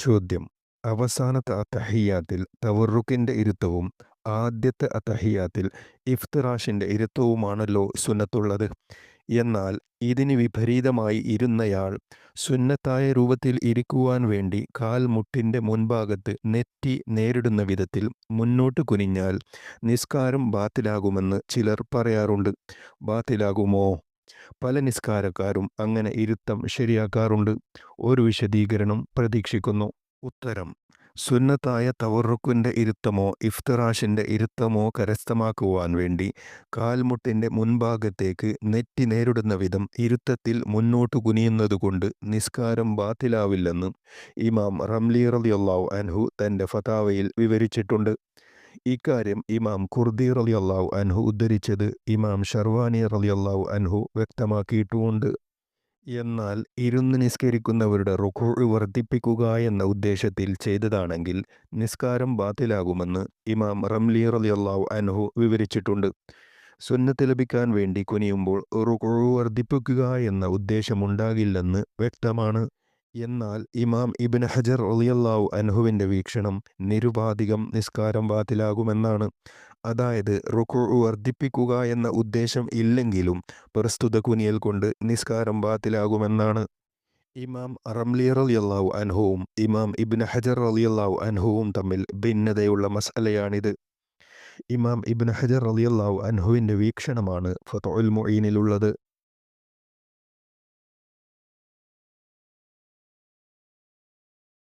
ചോദ്യം. അവസാനത്തെ തഹിയാത്തിൽ തവറുക്കിന്റെ ഇരുത്തവും ആദ്യത്തെ അത്തഹിയാത്തിൽ ഇഫ്തിറാഷിന്റെ ഇരുത്തവുമാണല്ലോ സുന്നത്തുള്ളത്. എന്നാൽ ഇതിന് വിപരീതമായി ഇരുന്നയാൾ സുന്നത്തായ രൂപത്തിൽ ഇരിക്കുവാൻ വേണ്ടി കാൽമുട്ടിന്റെ മുൻഭാഗത്ത് നെറ്റി നേരിടുന്ന വിധത്തിൽ മുന്നോട്ട് കുനിഞ്ഞാൽ നിസ്കാരം ബാത്തിലാകുമെന്ന് ചിലർ പറയാറുണ്ട്. ബാത്തിലാകുമോ? പല നിസ്കാരക്കാരും അങ്ങനെ ഇരുത്തം ശരിയാക്കാറുണ്ട്. ഒരു വിശദീകരണം പ്രതീക്ഷിക്കുന്നു. ഉത്തരം. സുന്നത്തായ തവറുക്കിന്റെ ഇരുത്തമോ ഇഫ്തറാഷിന്റെ ഇരുത്തമോ കരസ്ഥമാക്കുവാൻ വേണ്ടി കാൽമുട്ടിന്റെ മുൻഭാഗത്തേക്ക് നെറ്റി നേരിടുന്ന വിധം ഇരുത്തത്തിൽ മുന്നോട്ട് കുനിയുന്നതുകൊണ്ട് നിസ്കാരം ബാത്തിലാവില്ലെന്ന് ഇമാം റംലി റളിയല്ലാഹു അൻഹു തന്റെ ഫതാവയിൽ വിവരിച്ചിട്ടുണ്ട്. ഇക്കാര്യം ഇമാം ഖുർദി റലിയല്ലാഹു അൻഹു ഉദ്ധരിച്ചത് ഇമാം ഷർവാനി റലിയല്ലാഹു അൻഹു വ്യക്തമാക്കിയിട്ടുമുണ്ട് എന്നാൽ ഇരുന്ന് നിസ്കരിക്കുന്നവരുടെ റുഖു വർദ്ധിപ്പിക്കുക എന്ന ഉദ്ദേശത്തിൽ ചെയ്തതാണെങ്കിൽ നിസ്കാരം ബാത്തിലാകുമെന്ന് ഇമാം റംലി റലിയല്ലാഹു അൻഹു വിവരിച്ചിട്ടുണ്ട്. സുന്നത്ത് ലഭിക്കാൻ വേണ്ടി കുനിയുമ്പോൾ റുഖു വർദ്ധിപ്പിക്കുക എന്ന ഉദ്ദേശമുണ്ടാകില്ലെന്ന് വ്യക്തമാണ്. എന്നാൽ ഇമാം ഇബിൻ ഹജർ റളിയല്ലാഹു അൻഹുവിന്റെ വീക്ഷണം നിരുപാധികം നിസ്കാരം വാതിലാകുമെന്നാണ്. അതായത് റുക്കു വർദ്ധിപ്പിക്കുക എന്ന ഉദ്ദേശം ഇല്ലെങ്കിലും പ്രസ്തുത കുനിയൽ കൊണ്ട് നിസ്കാരം വാതിലാകുമെന്നാണ്. ഇമാം റംലി റളിയല്ലാഹു അൻഹുവും ഇമാം ഇബിൻ ഹജർ റളിയല്ലാഹു അൻഹുവും തമ്മിൽ ഭിന്നതയുള്ള മസലയാണിത്. ഇമാം ഇബിൻ ഹജർ റളിയല്ലാഹു അൻഹുവിന്റെ വീക്ഷണമാണ് ഫതോൽ മൊയ്നിലുള്ളത്